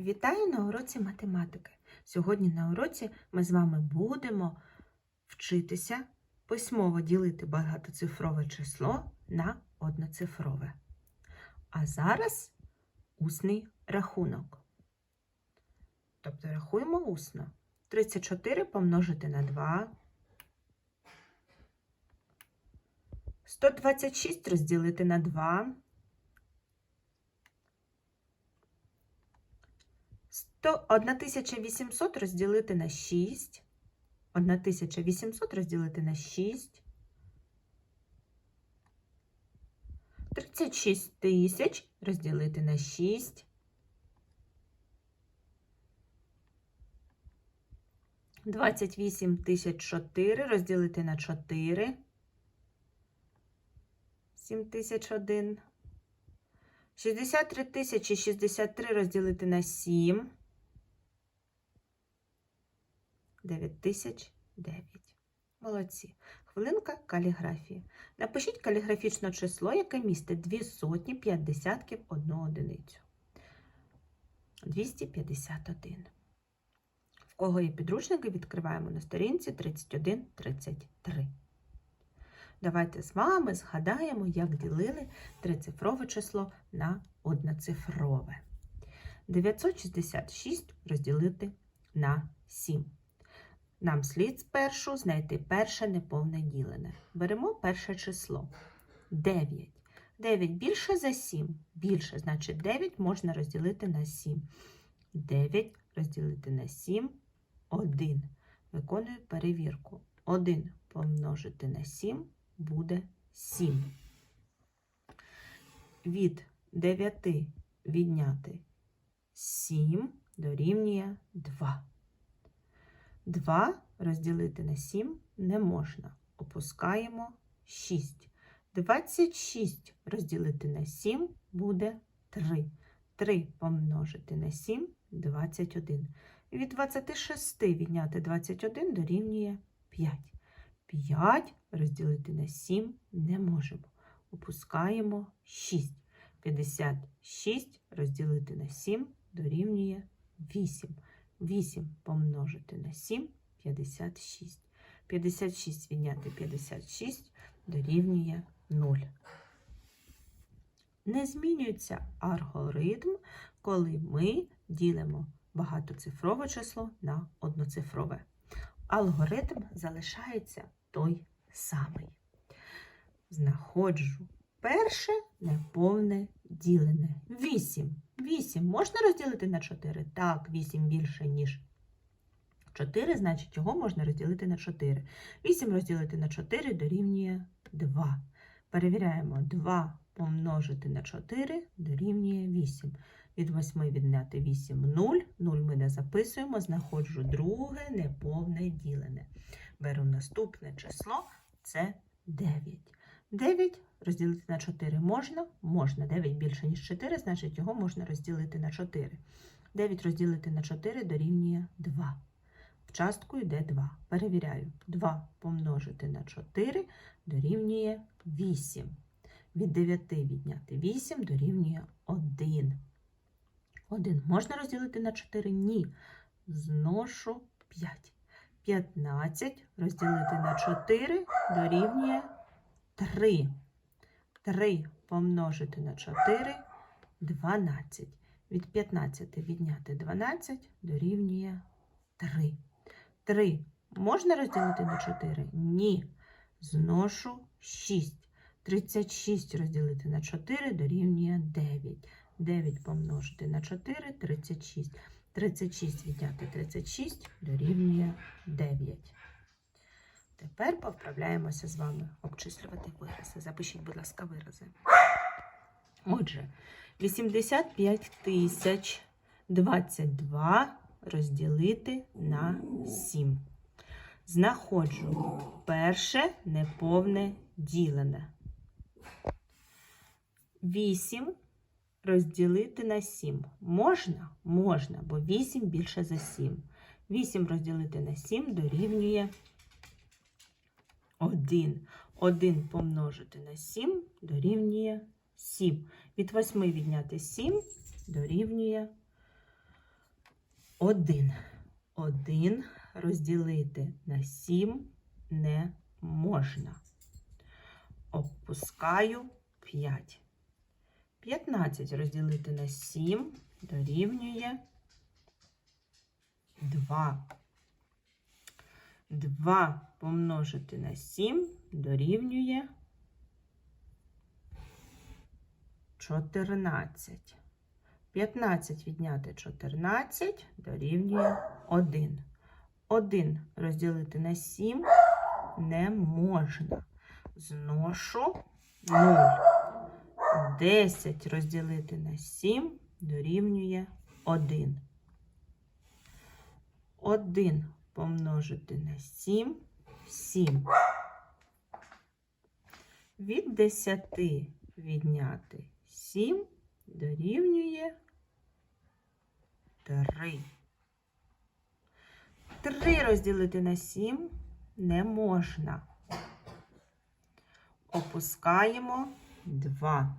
Вітаю на уроці математики. Сьогодні на уроці ми з вами будемо вчитися письмово ділити багатоцифрове число на одноцифрове. А зараз усний рахунок. Тобто рахуємо усно. 34 помножити на 2. 126 розділити на 2. 100, 1800 розділити на 6. 1800 розділити на 6. 36 тисяч розділити на 6. 28 тисяч 4 розділити на 4. 7001. 63 тисячі 63 розділити на 7. 9009. Молодці. Хвилинка каліграфії. Напишіть каліграфічне число, яке містить 2 сотні 5 десятків 1 одиницю. 251. В кого є підручники, відкриваємо на сторінці 31-33. Давайте з вами згадаємо, як ділили трицифрове число на одноцифрове. 966 розділити на 7. Нам слід спершу знайти перше неповне ділене. Беремо перше число 9. 9 більше за 7. Більше, значить 9 можна розділити на 7. 9 розділити на 7 1. Виконую перевірку. 1 помножити на 7 буде 7. Від 9 відняти 7 дорівнює 2. 2 розділити на 7 не можна. Опускаємо 6. 26 розділити на 7 буде 3. 3 помножити на 7 21. Від 26 відняти 21 дорівнює 5. 5 розділити на 7 не можемо. Опускаємо 6. 56 розділити на 7 дорівнює 8. 8 помножити на 7 56. 56 відняти 56 дорівнює 0. Не змінюється алгоритм, коли ми ділимо багатоцифрове число на одноцифрове. Алгоритм залишається той самий. Знаходжу перше неповне ділене. 8. 8 можна розділити на 4? Так, 8 більше, ніж 4, значить його можна розділити на 4. 8 розділити на 4 дорівнює 2. Перевіряємо 2 помножити на 4 дорівнює 8. Від 8 відняти 8 0. 0 ми не записуємо, знаходжу друге неповне ділене. Беру наступне число це 9. 9 розділити на 4 можна? Можна. 9 більше, ніж 4, значить його можна розділити на 4. 9 розділити на 4 дорівнює 2. В частку йде 2. Перевіряю. 2 помножити на 4 дорівнює 8. Від 9 відняти 8 дорівнює 1. 1 можна розділити на 4? Ні. Зношу 5. 15 розділити на 4 дорівнює 3. 3 помножити на 4 12. Від 15 відняти 12 дорівнює 3. 3 можна розділити на 4? Ні. Зношу 6. 36 розділити на 4 дорівнює 9. 9 помножити на 4 36. 36 відняти 36 дорівнює 9. Тепер повправляємося з вами обчислювати вирази. Запишіть, будь ласка, вирази. Отже, 85 тисяч 22 розділити на 7. Знаходжу перше неповне ділене. 8 розділити на 7. Можна? Можна, бо 8 більше за 7. 8 розділити на 7 дорівнює 1. 1 помножити на 7 дорівнює 7. Від 8 відняти 7 дорівнює 1. 1 розділити на 7 не можна. Опускаю 5. 15 розділити на 7 дорівнює 2. 2 помножити на 7 дорівнює 14. 15 відняти 14 дорівнює 1. 1 розділити на 7 не можна. Зношу 0. 10 розділити на 7 дорівнює 1. 1 помножити на 7 7. Від 10 відняти 7 дорівнює 3. 3 розділити на 7 не можна. Опускаємо 2.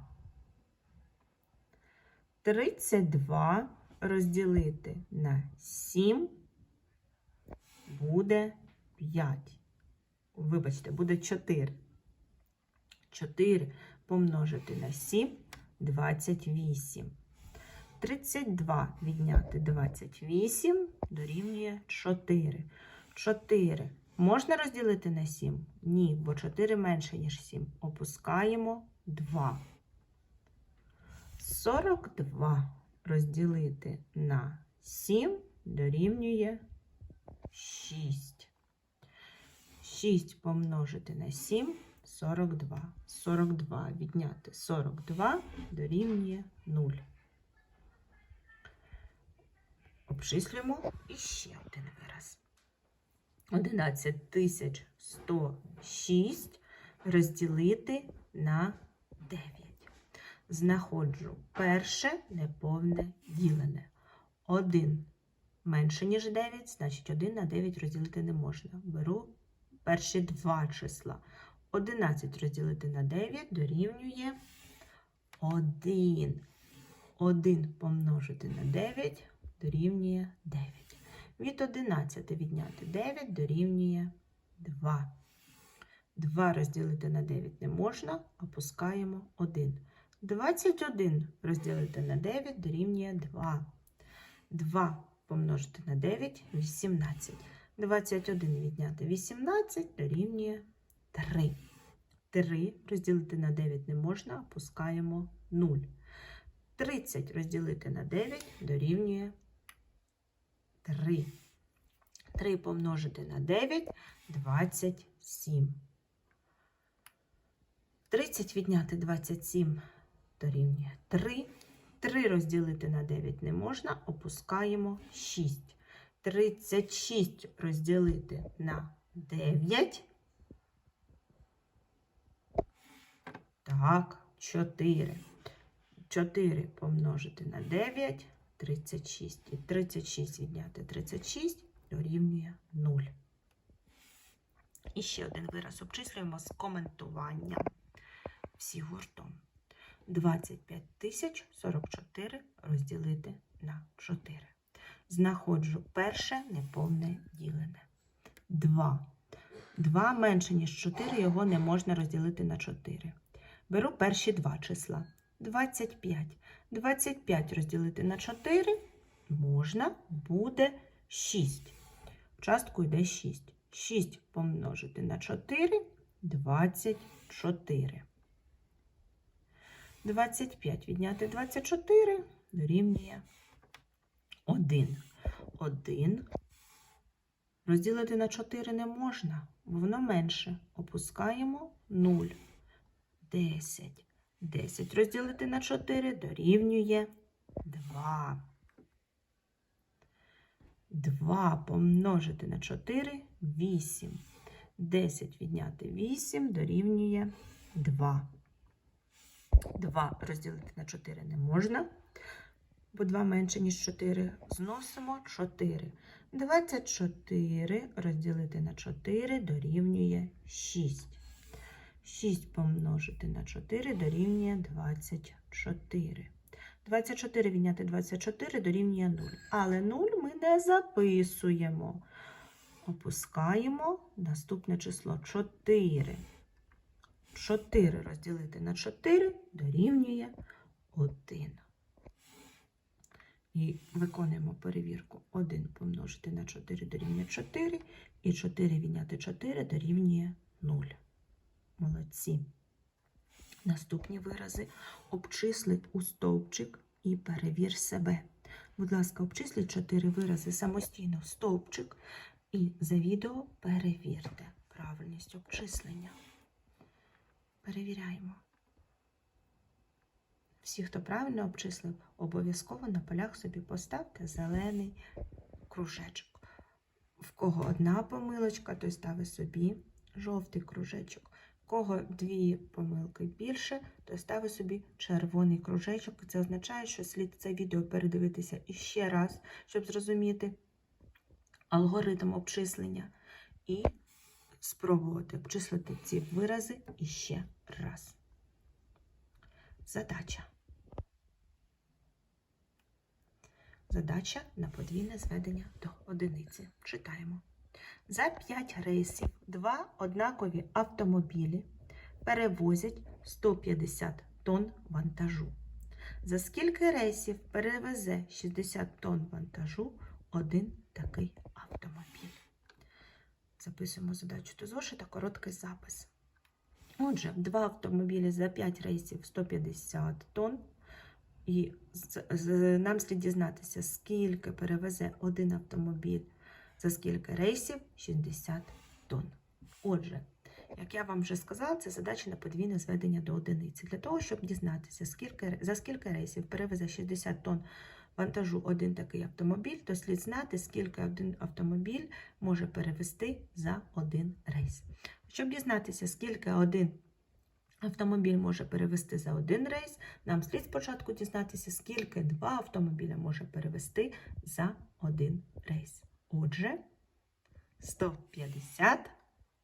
32 розділити на 7 буде 5. Вибачте, буде 4. 4 помножити на 7 28. 32 відняти 28 дорівнює 4. 4 можна розділити на 7? Ні, бо 4 менше, ніж 7. Опускаємо 2. 42 розділити на 7 дорівнює 6. 6 помножити на 7 42. 42 відняти 42 дорівнює 0. Обчислюємо іще один вираз. 11106 розділити на 9. Знаходжу перше неповне ділене. 1 менше, ніж 9, значить 1 на 9 розділити не можна. Беру перші два числа. 11 розділити на 9 дорівнює 1. 1 помножити на 9 дорівнює 9. Від 11 відняти 9 дорівнює 2. 2 розділити на 9 не можна, опускаємо 1. 21 розділити на 9 дорівнює 2. 2 помножити на 9 18. 21 відняти 18 дорівнює 3. 3 розділити на 9 не можна, опускаємо 0. 30 розділити на 9 дорівнює 3. 3 помножити на 9 27. 30 відняти 27 дорівнює 3. 3 розділити на 9 не можна, опускаємо 6. 36 розділити на 9. Так, 4. 4 помножити на 9 36. І 36 відняти 36 дорівнює 0. І ще один вираз обчислюємо з коментуванням всі гуртом. 25 тисяч 44 розділити на 4. Знаходжу перше неповне ділене. 2. 2 менше, ніж 4, його не можна розділити на 4. Беру перші два числа. 25. 25 розділити на 4 можна, буде 6. В частку йде 6. 6 помножити на 4 24. 25 відняти 24 дорівнює 1. 1 розділити на 4 не можна, бо воно менше. Опускаємо 0. 10. 10 розділити на 4 дорівнює 2. 2 помножити на 4 8. 10 відняти 8 дорівнює 2. 2 розділити на 4 не можна, бо 2 менше, ніж 4. Зносимо 4. 24 розділити на 4 дорівнює 6. 6 помножити на 4 дорівнює 24. 24 відняти 24 дорівнює 0. Але 0 ми не записуємо. Опускаємо наступне число 4. 4 розділити на 4 дорівнює 1. І виконуємо перевірку. 1 помножити на 4 дорівнює 4. І 4 відняти 4 дорівнює 0. Молодці. Наступні вирази обчисли у стовпчик і перевір себе. Будь ласка, обчисліть 4 вирази самостійно в стовпчик і за відео перевірте правильність обчислення. Перевіряємо. Всі, хто правильно обчислив, обов'язково на полях собі поставте зелений кружечок. В кого одна помилочка, той ставить собі жовтий кружечок. В кого дві помилки більше, то ставить собі червоний кружечок. Це означає, що слід це відео передивитися іще раз, щоб зрозуміти алгоритм обчислення і спробувати обчислити ці вирази іще раз. Задача. Задача на подвійне зведення до одиниці. Читаємо. За 5 рейсів два однакові автомобілі перевозять 150 тонн вантажу. За скільки рейсів перевезе 60 тонн вантажу один такий? Записуємо задачу до зошита, короткий запис. Отже, два автомобілі за 5 рейсів 150 тонн. І нам слід дізнатися, скільки перевезе один автомобіль за скільки рейсів 60 тонн. Отже, як я вам вже сказала, це задача на подвійне зведення до одиниці. Для того, щоб дізнатися, скільки, за скільки рейсів перевезе 60 тонн вантажу один такий автомобіль, то слід знати, скільки один автомобіль може перевести за один рейс. Щоб дізнатися, скільки один автомобіль може перевести за один рейс, нам слід спочатку дізнатися, скільки два автомобіля може перевести за один рейс. Отже, 150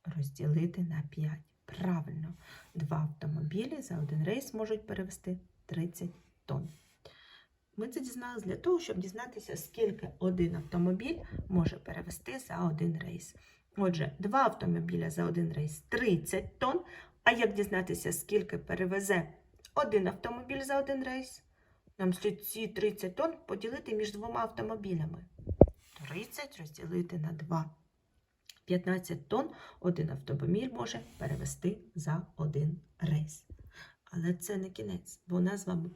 розділити на 5. Правильно, два автомобілі за один рейс можуть перевести 30 тонн. Ми це дізналися для того, щоб дізнатися, скільки один автомобіль може перевести за один рейс. Отже, два автомобіля за один рейс 30 тонн. А як дізнатися, скільки перевезе один автомобіль за один рейс? Нам слід ці 30 тонн поділити між двома автомобілями. 30 розділити на 2. 15 тонн один автомобіль може перевести за один рейс. Але це не кінець, бо у нас з вами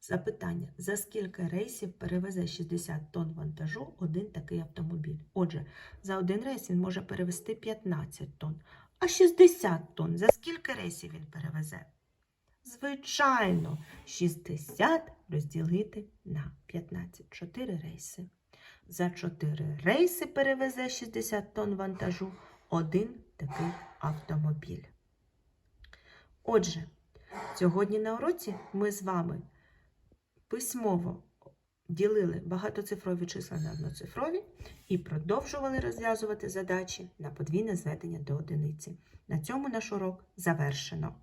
запитання: за скільки рейсів перевезе 60 тонн вантажу один такий автомобіль? Отже, за один рейс він може перевести 15 тонн. А 60 тонн за скільки рейсів він перевезе? Звичайно, 60 розділити на 15. 4 рейси. За 4 рейси перевезе 60 тонн вантажу один такий автомобіль. Отже, сьогодні на уроці ми з вами письмово ділили багатоцифрові числа на одноцифрові і продовжували розв'язувати задачі на подвійне зведення до одиниці. На цьому наш урок завершено.